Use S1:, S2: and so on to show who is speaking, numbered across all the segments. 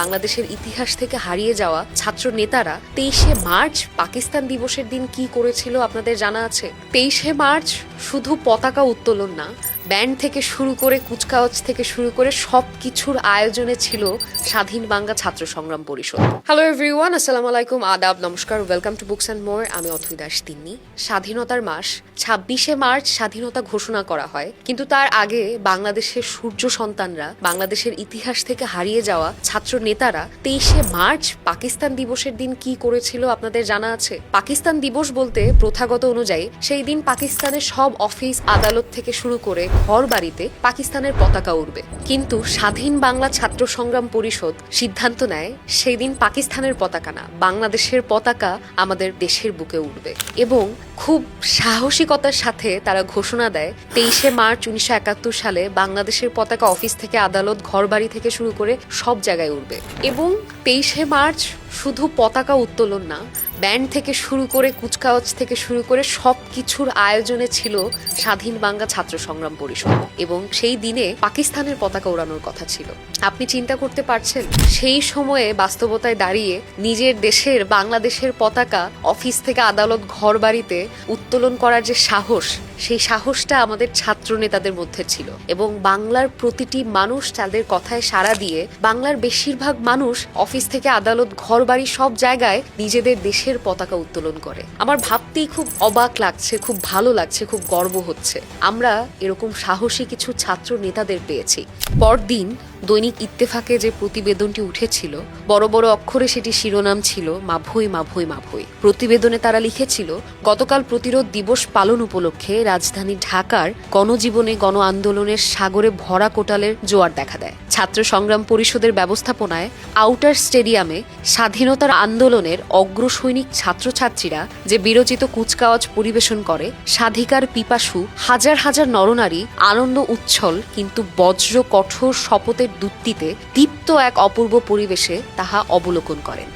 S1: বাংলাদেশের ইতিহাস থেকে হারিয়ে যাওয়া ছাত্র নেতারা তেইশে মার্চ পাকিস্তান দিবসের দিন কি করেছিল আপনাদের জানা আছে? তেইশে মার্চ শুধু পতাকা উত্তোলন না ব্যান্ড থেকে শুরু করে কুচকাওয়াজ থেকে শুরু করে সব কিছুর আয়োজনে ছিল স্বাধীন বাংলা ছাত্র সংগ্রাম পরিষদ। হ্যালো এভরিওয়ান আসসালামু আলাইকুম, আদাব, নমস্কার welcome to books and more আমি অথৈ দাস তিন্নি। স্বাধীনতার মাস, ছাব্বিশে মার্চ স্বাধীনতা ঘোষণা করা হয়। কিন্তু তার আগে বাংলাদেশের সূর্য সন্তানরা, বাংলাদেশের ইতিহাস থেকে হারিয়ে যাওয়া ছাত্র নেতারা তেইশে মার্চ পাকিস্তান দিবসের দিন কি করেছিল আপনাদের জানা আছে? পাকিস্তান দিবস বলতে প্রথাগত অনুযায়ী সেই দিন পাকিস্তানের সব অফিস আদালত থেকে শুরু করে ঘর বাড়িতে পাকিস্তানের পতাকা উড়বে। কিন্তু স্বাধীন বাংলা ছাত্র সংগ্রাম পরিষদ সিদ্ধান্ত নেয় সেই দিন পাকিস্তানের পতাকা না, বাংলাদেশের পতাকা আমাদের দেশের বুকে উঠবে এবং খুব সাহসিকতার সাথে তারা ঘোষণা দেয়, তেইশে মার্চ উনিশশো একাত্তর সালে বাংলাদেশের পতাকা অফিস থেকে আদালত ঘরবাড়ি থেকে শুরু করে সব জায়গায় উঠবে এবং তেইশে মার্চ শুধু পতাকা উত্তোলন না ব্যান্ড থেকে শুরু করে কুচকাওয়াজ থেকে শুরু করে সব কিছুর আয়োজনে ছিল স্বাধীন বাংলা ছাত্র সংগ্রাম পরিষদ। এবং সেই দিনে পাকিস্তানের পতাকা ওড়ানোর কথা ছিল। আপনি চিন্তা করতে পারছেন, সেই সময়ে বাস্তবতায় দাঁড়িয়ে নিজের দেশের, বাংলাদেশের পতাকা অফিস থেকে আদালত ঘর বাড়িতে উত্তোলন করার যে সাহস, সেই সাহসটা আমাদের ছাত্র নেতাদের মধ্যে ছিল। এবং বাংলার প্রতিটি মানুষ তাদের কথায় সাড়া দিয়ে বাংলার বেশিরভাগ মানুষ অফিস থেকে আদালত ঘর বাড়ি সব জায়গায় নিজেদের দেশের পতাকা উত্তোলন করে। আমার ভাবতেই খুব অবাক লাগছে, খুব ভালো লাগছে, খুব গর্ব হচ্ছে। আমরা এরকম সাহসী কিছু ছাত্র নেতাদের পেয়েছি। পরদিন দৈনিক ইত্তেফাকে যে প্রতিবেদনটি উঠেছিল, বড় বড় অক্ষরে সেটি শিরোনাম ছিল, মাভই মাভই মাভই। প্রতিবেদনে তারা লিখেছিল, গতকাল প্রতিরোধ দিবস পালন উপলক্ষে রাজধানী ঢাকার গণজীবনে গণ আন্দোলনের সাগরে ভরা কোটালের জোয়ার দেখা দেয়। ছাত্র সংগ্রাম পরিষদের ব্যবস্থাপনায় আউটার স্টেডিয়ামে স্বাধীনতার আন্দোলনের অগ্রসৈনিক ছাত্রছাত্রীরা যে বিরচিত কুচকাওয়াজ পরিবেশন করে, স্বাধিকার পিপাসু হাজার হাজার নরনারী আনন্দ উচ্ছল কিন্তু বজ্র কঠোর শপথের দুত্তিতে দীপ্ত এক অপূর্ব পরিবেশে তাহা অবলোকন করেন।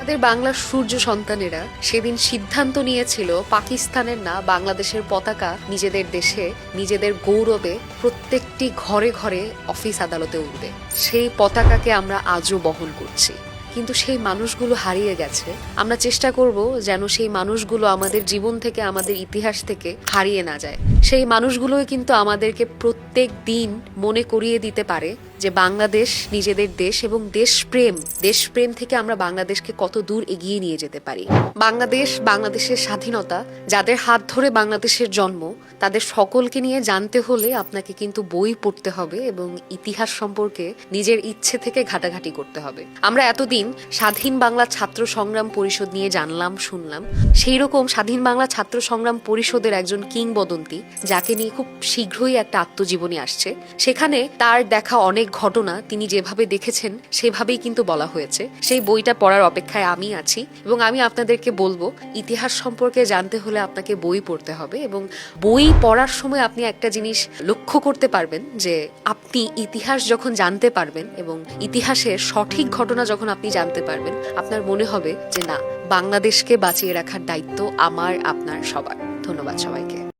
S1: আমাদের বাংলার সূর্য সন্তানেরা সেদিন সিদ্ধান্ত নিয়েছিল পাকিস্তানের না বাংলাদেশের পতাকা নিজেদের দেশে, নিজেদের গৌরবে প্রত্যেকটি ঘরে ঘরে অফিস আদালতে উঠবে। সেই পতাকাকে আমরা আজও বহন করছি। কিন্তু সেই মানুষগুলো হারিয়ে গেছে। আমরা চেষ্টা করব যেন সেই মানুষগুলো আমাদের জীবন থেকে, আমাদের ইতিহাস থেকে হারিয়ে না যায়। সেই মানুষগুলোই কিন্তু আমাদেরকে প্রত্যেক দিন মনে করিয়ে দিতে পারে যে বাংলাদেশ নিজেদের দেশ এবং দেশপ্রেম দেশপ্রেম থেকে আমরা বাংলাদেশকে কত দূর এগিয়ে নিয়ে যেতে পারি। বাংলাদেশ, বাংলাদেশের স্বাধীনতা, যাদের হাত ধরে বাংলাদেশের জন্ম তাদের সকলকে নিয়ে জানতে হলে আপনাকে কিন্তু বই পড়তে হবে এবং ইতিহাস সম্পর্কে নিজের ইচ্ছে থেকে ঘাটাঘাটি করতে হবে। আমরা এতদিন স্বাধীন বাংলা ছাত্র সংগ্রাম পরিষদ নিয়ে জানলাম, শুনলাম। সেই রকম স্বাধীন বাংলা ছাত্র সংগ্রাম পরিষদের একজন কিংবদন্তি, যাকে নিয়ে খুব শীঘ্রই একটা আত্মজীবনী আসছে। সেখানে তার দেখা অনেক ঘটনা তিনি যেভাবে দেখেছেন, সেভাবেই কিন্তু বলা হয়েছে। সেই বইটা পড়ার অপেক্ষায় আমি আছি এবং আমি আপনাদেরকে বলব, ইতিহাস সম্পর্কে জানতে হলে আপনাকে বই পড়তে হবে এবং বই পড়ার সময় আপনি একটা জিনিস লক্ষ্য করতে পারবেন যে আপনি ইতিহাস যখন জানতে পারবেন এবং ইতিহাসের সঠিক ঘটনা যখন আপনি জানতে পারবেন, আপনার মনে হবে যে না, বাংলাদেশকে বাঁচিয়ে রাখার দায়িত্ব আমার, আপনার, সবার। ধন্যবাদ সবাইকে।